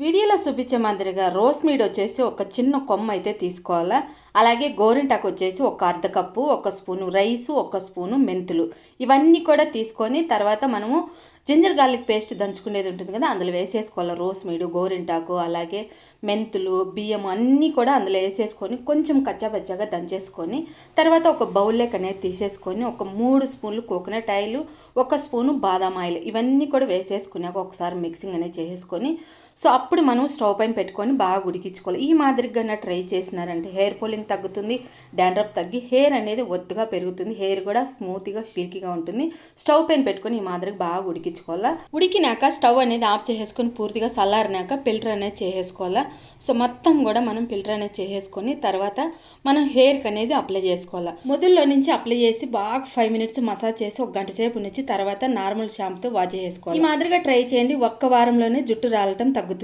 వీడియోలో చూపించే మాదిరిగా రోస్ మీడ్ వచ్చేసి ఒక చిన్న కొమ్మ అయితే తీసుకోవాలా? అలాగే గోరింటాకు వచ్చేసి ఒక అర్ధ కప్పు ఒక స్పూను రైసు ఒక స్పూను మెంతులు. ఇవన్నీ కూడా తీసుకొని తర్వాత మనము జింజర్ గార్లిక్ పేస్ట్ దంచుకునేది ఉంటుంది కదా అందులో వేసేసుకోవాలి. రోస్ మీడు గోరింటాకు అలాగే మెంతులు బియ్యం అన్నీ కూడా అందులో వేసేసుకొని కొంచెం కచ్చాపచ్చాగా దంచేసుకొని తర్వాత ఒక బౌల్లోకి అనేది తీసేసుకొని ఒక మూడు స్పూన్లు కోకోనట్ ఆయిల్ ఒక స్పూను బాదాం ఆయిల్ ఇవన్నీ కూడా వేసేసుకున్నాక ఒకసారి మిక్సింగ్ అనేది చేసేసుకొని సో అప్పుడు మనం స్టవ్ పైన పెట్టుకొని బాగా ఉడికించుకోవాలి. ఈ మాదిరిగా ట్రై చేసినారంటే హెయిర్ పోలింగ్ తగ్గుతుంది. డాండ్రఫ్ తగ్గి హెయిర్ అనేది ఒత్తుగా పెరుగుతుంది. హెయిర్ కూడా స్మూత్గా సిల్కీగా ఉంటుంది. స్టవ్ పైన పెట్టుకొని ఈ మాదిరిగా బాగా ఉడికించుకోవాలా? ఉడికినాక స్టవ్ అనేది ఆఫ్ చేసేసుకొని పూర్తిగా చల్లారినాక ఫిల్టర్ అనేది చేసేసుకోవాలా? సో మొత్తం కూడా మనం ఫిల్టర్ అనేది చేసేసుకొని తర్వాత మనం హెయిర్కి అనేది అప్లై చేసుకోవాలా? మొదల్లో నుంచి అప్లై చేసి బాగా ఫైవ్ మినిట్స్ మసాజ్ చేసి ఒక గంట సేపు నుంచి తర్వాత నార్మల్ షాంపుతో వాష్ చేసుకోవాలి ఈ మాదిరిగా ట్రై చేయండి. ఒక్క వారంలోనే జుట్టు రాలటం తగ్గుతుంది.